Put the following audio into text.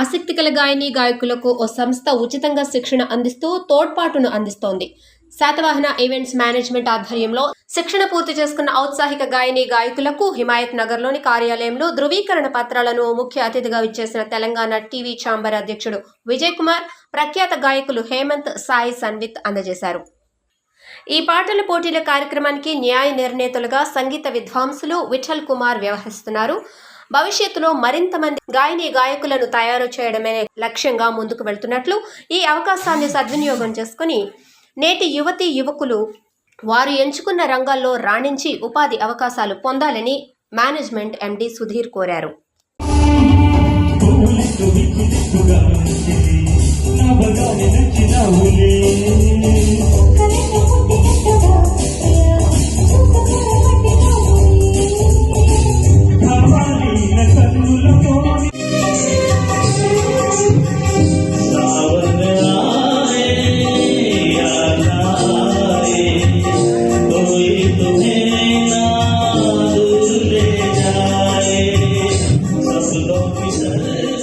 ఆసక్తి కల గాయని గాయకులకు ఓ సంస్థ ఉచితంగా శిక్షణ అందిస్తూ తోడ్పాటును అందిస్తోంది. శాతవాహన ఈవెంట్స్ మేనేజ్మెంట్ ఆధ్వర్యంలో శిక్షణ పూర్తి చేసుకున్న ఔత్సాహిక గాయని గాయకులకు హిమాయత్ నగర్లోని కార్యాలయంలో ధృవీకరణ పత్రాలను ముఖ్య అతిథిగా ఇచ్చేసిన తెలంగాణ టీవీ ఛాంబర్ అధ్యక్షుడు విజయ్ కుమార్ ప్రఖ్యాత గాయకులు హేమంత్ సాయి సన్విత్ అందజేశారు. ఈ పాటల పోటీల కార్యక్రమానికి న్యాయ నిర్ణేతలుగా సంగీత విద్వాంసులు విఠల్ కుమార్ వ్యవహరిస్తున్నారు. భవిష్యత్తులో మరింత మంది గాయని గాయకులను తయారు చేయడమే లక్ష్యంగా ముందుకు వెళ్తున్నట్లు ఈ అవకాశాన్ని సద్వినియోగం చేసుకుని నేటి యువతి యువకులు వారు ఎంచుకున్న రంగాల్లో రాణించి ఉపాధి అవకాశాలు పొందాలని మేనేజ్మెంట్ ఎండి సుధీర్ కోరారు. fizer.